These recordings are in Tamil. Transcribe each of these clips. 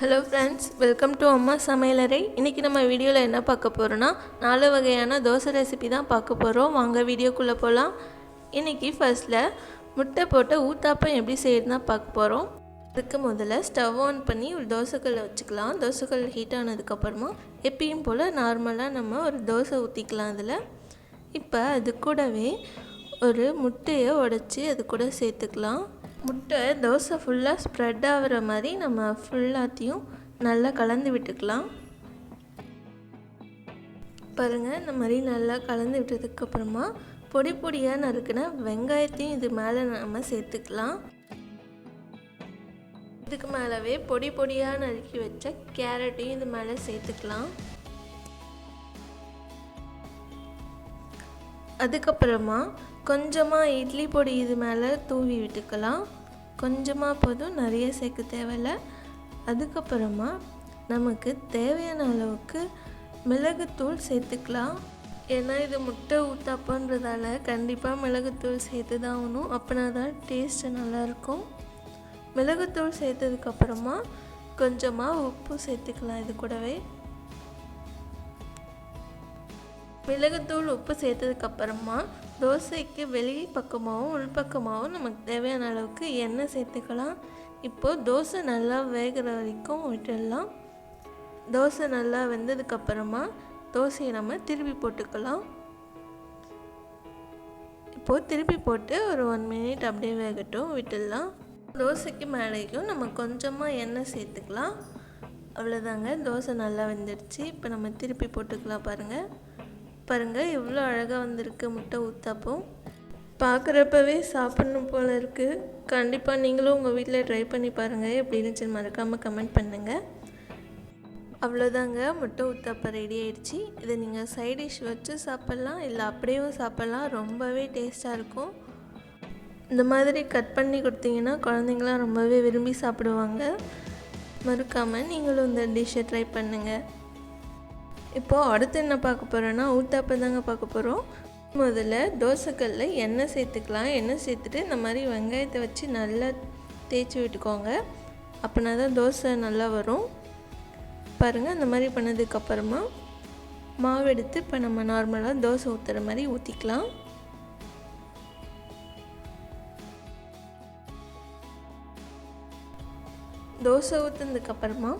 ஹலோ ஃப்ரெண்ட்ஸ் வெல்கம் டு அம்மா சமையலறை இன்றைக்கி நம்ம வீடியோவில் என்ன பார்க்க போகிறோன்னா நாலு வகையான தோசை ரெசிபி தான் பார்க்க போகிறோம் வாங்க வீடியோக்குள்ளே போகலாம் இன்றைக்கி ஃபர்ஸ்ட்டில் முட்டை போட்ட ஊத்தாப்பம் எப்படி செய்யறதுனா பார்க்க போகிறோம் அதுக்கு முதல்ல ஸ்டவ் ஆன் பண்ணி ஒரு தோசைக்கல்லை வச்சுக்கலாம். தோசைக்கல் ஹீட் ஆனதுக்கப்புறமா எப்பயும் போல் நார்மலாக நம்ம ஒரு தோசை ஊற்றிக்கலாம் அதில். இப்போ அது கூடவே ஒரு முட்டையை உடச்சி அது கூட சேர்த்துக்கலாம். முட்டை தோசை ஃபுல்லாக ஸ்ப்ரெட் ஆகிற மாதிரி நம்ம ஃபுல்லாத்தையும் நல்லா கலந்து விட்டுக்கலாம். பாருங்கள் இந்த மாதிரி நல்லா கலந்து விட்டதுக்கப்புறமா பொடி பொடியாக நறுக்கின வெங்காயத்தையும் இது மேலே நம்ம சேர்த்துக்கலாம். இதுக்கு மேலவே பொடி பொடியாக நறுக்கி வச்ச கேரட்டையும் இது மேலே சேர்த்துக்கலாம். அதுக்கப்புறமா கொஞ்சமாக இட்லி பொடி இது மேலே தூவி விட்டுக்கலாம். கொஞ்சமாக போதும் நிறைய சேர்க்க தேவையில்ல. அதுக்கப்புறமா நமக்கு தேவையான அளவுக்கு மிளகுத்தூள் சேர்த்துக்கலாம். ஏன்னா இது முட்டை ஊத்தாப்பன்றதால கண்டிப்பாக மிளகுத்தூள் சேர்த்து தான் ஆகணும். அப்படின்னா தான் டேஸ்ட்டு நல்லாயிருக்கும். மிளகுத்தூள் சேர்த்ததுக்கப்புறமா கொஞ்சமாக உப்பு சேர்த்துக்கலாம் இது கூடவே. மிளகுத்தூள் உப்பு சேர்த்ததுக்கப்புறமா தோசைக்கு வெளி பக்கமாகவும் உள்பக்கமாகவும் நமக்கு தேவையான அளவுக்கு எண்ணெய் சேர்த்துக்கலாம். இப்போது தோசை நல்லா வேகிற வரைக்கும் விட்டுடலாம். தோசை நல்லா வெந்ததுக்கப்புறமா தோசையை நம்ம திருப்பி போட்டுக்கலாம். இப்போது திருப்பி போட்டு ஒரு ஒன் மினிட் அப்படியே வேகட்டும் விட்டுடலாம். தோசைக்கு மேலேயும் நம்ம கொஞ்சமாக எண்ணெய் சேர்த்துக்கலாம். அவ்வளோதாங்க தோசை நல்லா வெந்துடுச்சு. இப்போ நம்ம திருப்பி போட்டுக்கலாம் பாருங்கள் பாருங்கள் எவ்வளோ அழகாக வந்திருக்கு முட்டை ஊத்தாப்பம் பார்க்குறப்பவே சாப்பிட்ணும் போல் இருக்குது கண்டிப்பாக நீங்களும் உங்கள் வீட்டில் ட்ரை பண்ணி பாருங்கள் எப்படி இருந்துச்சு மறக்காமல் கமெண்ட் பண்ணுங்கள் அவ்வளோதாங்க முட்டை ஊத்தாப்பம் ரெடி ஆயிடுச்சு. இதை நீங்கள் சைட் டிஷ் வச்சு சாப்பிட்லாம் இல்லை அப்படியும் சாப்பிட்லாம். ரொம்பவே டேஸ்ட்டாக இருக்கும். இந்த மாதிரி கட் பண்ணி கொடுத்தீங்கன்னா குழந்தைங்களாம் ரொம்பவே விரும்பி சாப்பிடுவாங்க. மறக்காமல் நீங்களும் இந்த டிஷ்ஷை ட்ரை பண்ணுங்கள் இப்போது அடுத்து என்ன பார்க்க போகிறோன்னா ஊத்தாப்பை தாங்க பார்க்க போகிறோம் முதல்ல தோசைக்கல்ல எண்ணெய் சேர்த்துக்கலாம். எண்ணெய் சேர்த்துட்டு இந்த மாதிரி வெங்காயத்தை வச்சு நல்லா தேய்ச்சி விட்டுக்கோங்க. அப்படின்னா தான் தோசை நல்லா வரும். பாருங்கள் அந்த மாதிரி பண்ணதுக்கப்புறமா மாவு எடுத்து இப்போ நம்ம நார்மலாக தோசை ஊற்றுற மாதிரி ஊற்றிக்கலாம் தோசை ஊற்றுனதுக்கப்புறமா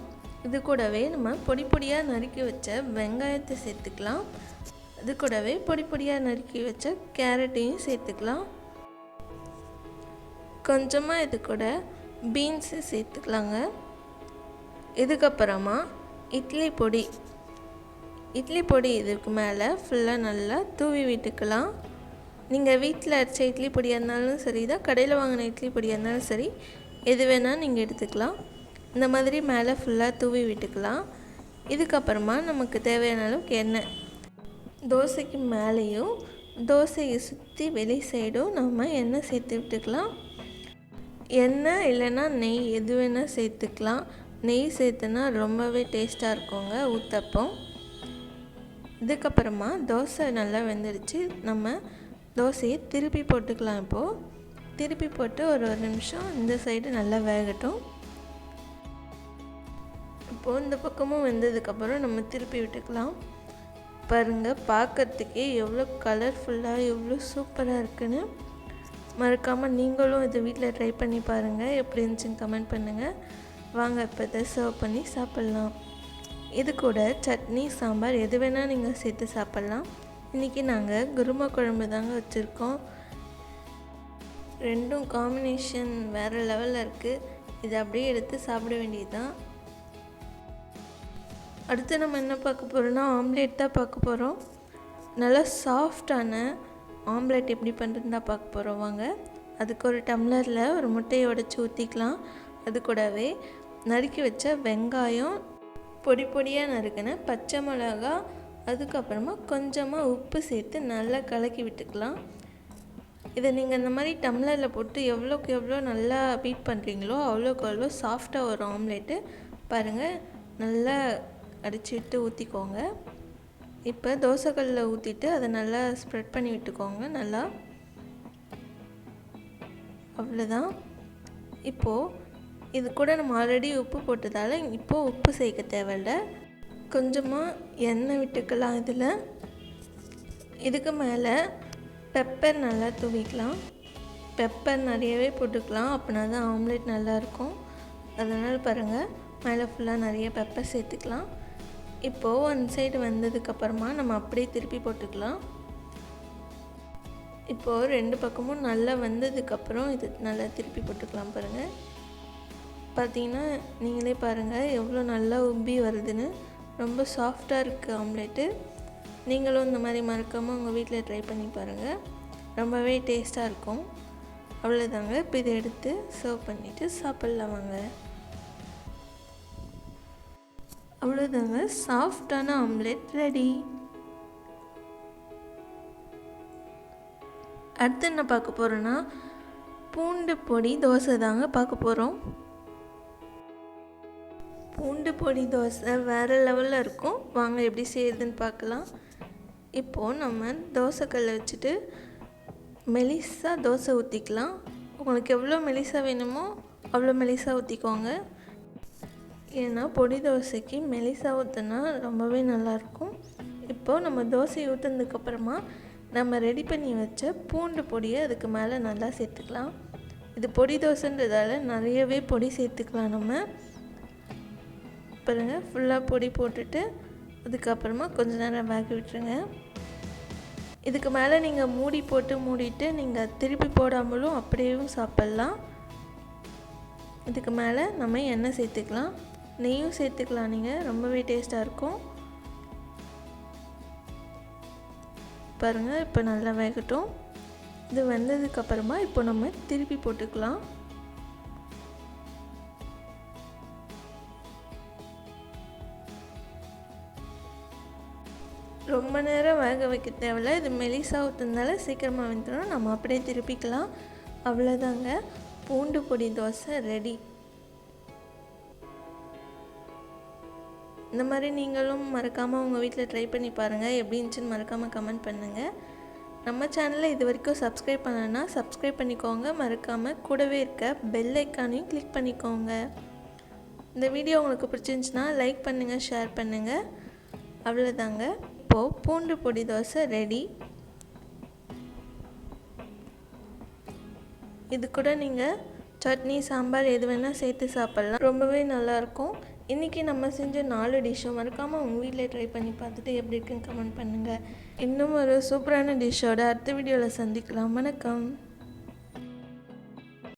இது கூடவே நம்ம பொடி பொடியாக நறுக்கி வச்ச வெங்காயத்தை சேர்த்துக்கலாம். இது கூடவே பொடி பொடியாக நறுக்கி வச்ச கேரட்டையும் சேர்த்துக்கலாம். கொஞ்சமாக இது கூட பீன்ஸு சேர்த்துக்கலாங்க. இதுக்கப்புறமா இட்லி பொடி. இட்லி பொடி இதுக்கு மேலே ஃபுல்லாக நல்லா தூவி விட்டுக்கலாம். நீங்கள் வீட்டில் அரைச்ச இட்லி பொடியாக இருந்தாலும் சரி தான் கடையில் வாங்கின இட்லி பொடியாக இருந்தாலும் சரி எது வேணால் நீங்கள் எடுத்துக்கலாம். இந்த மாதிரி மேலே ஃபுல்லாக தூவி விட்டுக்கலாம். இதுக்கப்புறமா நமக்கு தேவையான அளவுக்கு எண்ணெய். தோசைக்கு மேலேயும் தோசையை சுற்றி வெளி சைடும் நம்ம எண்ணெய் சேர்த்து விட்டுக்கலாம். எண்ணெய் இல்லைன்னா நெய் எது வேணால் சேர்த்துக்கலாம். நெய் சேர்த்துனா ரொம்பவே டேஸ்ட்டாக இருக்குங்க ஊத்தப்பம். இதுக்கப்புறமா தோசை நல்லா வெந்துடுச்சு. நம்ம தோசையை திருப்பி போட்டுக்கலாம் இப்போது திருப்பி போட்டு ஒரு ஒரு நிமிஷம் இந்த சைடு நல்லா வேகட்டும். இப்போது இந்த பக்கமும் வெந்ததுக்கப்புறம் நம்ம திருப்பி விட்டுக்கலாம். பாருங்கள் பார்க்கறதுக்கே எவ்வளோ கலர்ஃபுல்லாக எவ்வளோ சூப்பராக இருக்குன்னு. மறக்காமல் நீங்களும் இது வீட்டில் ட்ரை பண்ணி பாருங்கள் எப்படி இருந்துச்சுன்னு கமெண்ட் பண்ணுங்கள் வாங்க இப்போ இதை சர்வ் பண்ணி சாப்பிட்லாம். இது கூட சட்னி சாம்பார் எது வேணால் நீங்கள் சேர்த்து சாப்பிட்லாம். இன்றைக்கி நாங்கள் குருமா குழம்பு தாங்க வச்சுருக்கோம். ரெண்டும் காம்பினேஷன் வேறு லெவலில் இருக்குது இதை அப்படியே எடுத்து சாப்பிட வேண்டியது தான் அடுத்து நம்ம என்ன பார்க்க போகிறோன்னா ஆம்லேட் தான் பார்க்க போகிறோம் நல்லா சாஃப்டான ஆம்லேட் எப்படி பண்ணுறதுன்னு தான் பார்க்க போகிறோம் வாங்க. அதுக்கு ஒரு டம்ளரில் ஒரு முட்டையை உடச்சி ஊற்றிக்கலாம் அது கூடவே நறுக்கி வச்ச வெங்காயம் பொடி பொடியாக நறுக்கின பச்சை மிளகா அதுக்கப்புறமா கொஞ்சமாக உப்பு சேர்த்து நல்லா கலக்கி விட்டுக்கலாம். இதை நீங்கள் இந்த மாதிரி டம்ளரில் போட்டு எவ்வளோக்கு எவ்வளோ நல்லா பீட் பண்ணுறீங்களோ அவ்வளோக்கு அவ்வளோ சாஃப்டாக ஒரு ஆம்லேட்டு பாருங்கள் நல்லா அடித்து விட்டு ஊற்றிக்கோங்க இப்போ தோசைக்கல்லில் ஊற்றிட்டு அதை நல்லா ஸ்ப்ரெட் பண்ணி விட்டுக்கோங்க நல்லா. அவ்வளோதான் இப்போது இது கூட நம்ம ஆல்ரெடி உப்பு போட்டதால் இப்போது உப்பு சேர்க்க தேவையில்ல. கொஞ்சமாக எண்ணெய் விட்டுக்கலாம் இதில். இதுக்கு மேலே பெப்பர் நல்லா தூவிக்கலாம். பெப்பர் நிறையவே போட்டுக்கலாம். அப்படின்னா தான் ஆம்லேட் நல்லாயிருக்கும் அதனால் பாருங்கள் மேலே ஃபுல்லாக நிறைய பெப்பர் சேர்த்துக்கலாம். இப்போது ஒன் சைடு வந்ததுக்கப்புறமா நம்ம அப்படியே திருப்பி போட்டுக்கலாம். இப்போது ரெண்டு பக்கமும் நல்லா வந்ததுக்கப்புறம் இது நல்லா திருப்பி போட்டுக்கலாம் பாருங்கள் பார்த்தீங்கன்னா நீங்களே பாருங்கள் எவ்வளோ நல்லா உப்பி வருதுன்னு. ரொம்ப சாஃப்டாக இருக்குது ஆம்லேட்டு நீங்களும் இந்த மாதிரி மறக்காமல் உங்கள் வீட்டில் ட்ரை பண்ணி பாருங்கள் ரொம்பவே டேஸ்ட்டாக இருக்கும். அவ்வளோதாங்க இப்போ இதை எடுத்து சர்வ் பண்ணிவிட்டு சாப்பிட்லாம் வாங்க. அவ்வளோதாங்க சாஃப்டான ஆம்லேட் ரெடி. அடுத்து என்ன பார்க்க போகிறோன்னா பூண்டு பொடி தோசை தாங்க பார்க்க போகிறோம் பூண்டு பொடி தோசை வேறு லெவலில் இருக்கும். வாங்க எப்படி செய்யுதுன்னு பார்க்கலாம். இப்போது நம்ம தோசைக்கல்லை வச்சுட்டு மெலிசாக தோசை ஊற்றிக்கலாம் உங்களுக்கு எவ்வளோ மெலிசாக வேணுமோ அவ்வளோ மெலிசாக ஊற்றிக்கோங்க ஏன்னா பொடி தோசைக்கு மெலிசா ஊற்றுனா ரொம்பவே நல்லாயிருக்கும். இப்போது நம்ம தோசை ஊற்றுனதுக்கப்புறமா நம்ம ரெடி பண்ணி வச்ச பூண்டு பொடியை அதுக்கு மேலே நல்லா சேர்த்துக்கலாம். இது பொடி தோசைன்றதால நிறையவே பொடி சேர்த்துக்கலாம் நம்ம. பாருங்க ஃபுல்லாக பொடி போட்டுட்டு அதுக்கப்புறமா கொஞ்ச நேரம் வேக விட்டுருங்க. இதுக்கு மேலே நீங்கள் மூடி போட்டு மூடிட்டு நீங்கள் திருப்பி போடாமலும் அப்படியும் சாப்பிட்லாம். இதுக்கு மேலே நம்ம எண்ணெய் சேர்த்துக்கலாம். நெய்யும் சேர்த்துக்கலாம் நீங்கள் ரொம்பவே டேஸ்ட்டாக இருக்கும். பாருங்கள் இப்போ நல்லா வேகட்டும். இது வெந்ததுக்கப்புறமா இப்போ நம்ம திருப்பி போட்டுக்கலாம். ரொம்ப நேரம் வேக வைக்க தேவையில்ல. இது மெலிசாக ஊற்றுனால சீக்கிரமாக வந்துடும் நம்ம அப்படியே திருப்பிக்கலாம். அவ்வளோதாங்க பூண்டு பொடி தோசை ரெடி. இந்த மாதிரி நீங்களும் மறக்காமல் உங்கள் வீட்டில் ட்ரை பண்ணி பாருங்கள் எப்படி இருந்துச்சுன்னு மறக்காமல் கமெண்ட் பண்ணுங்கள் நம்ம சேனலை இது வரைக்கும் சப்ஸ்கிரைப் பண்ணலைன்னா சப்ஸ்கிரைப் பண்ணிக்கோங்க. மறக்காமல் கூடவே இருக்க பெல் ஐக்கானையும் கிளிக் பண்ணிக்கோங்க. இந்த வீடியோ உங்களுக்கு பிடிச்சிருந்துச்சுன்னா லைக் பண்ணுங்கள் ஷேர் பண்ணுங்கள் அவ்வளோதாங்க இப்போது பூண்டு பொடி தோசை ரெடி இது கூட நீங்கள் சட்னி சாம்பார் எது வேணால் சேர்த்து சாப்பிட்லாம். ரொம்பவே நல்லாயிருக்கும் இன்றைக்கி நம்ம செஞ்ச நாலு டிஷ்ஷும் மறக்காமல் உங்கள் வீட்டில் ட்ரை பண்ணி பார்த்துட்டு எப்படி இருக்குன்னு கமெண்ட் பண்ணுங்கள் இன்னும் ஒரு சூப்பரான டிஷ்ஷோட அடுத்த வீடியோவில் சந்திக்கலாம். வணக்கம்.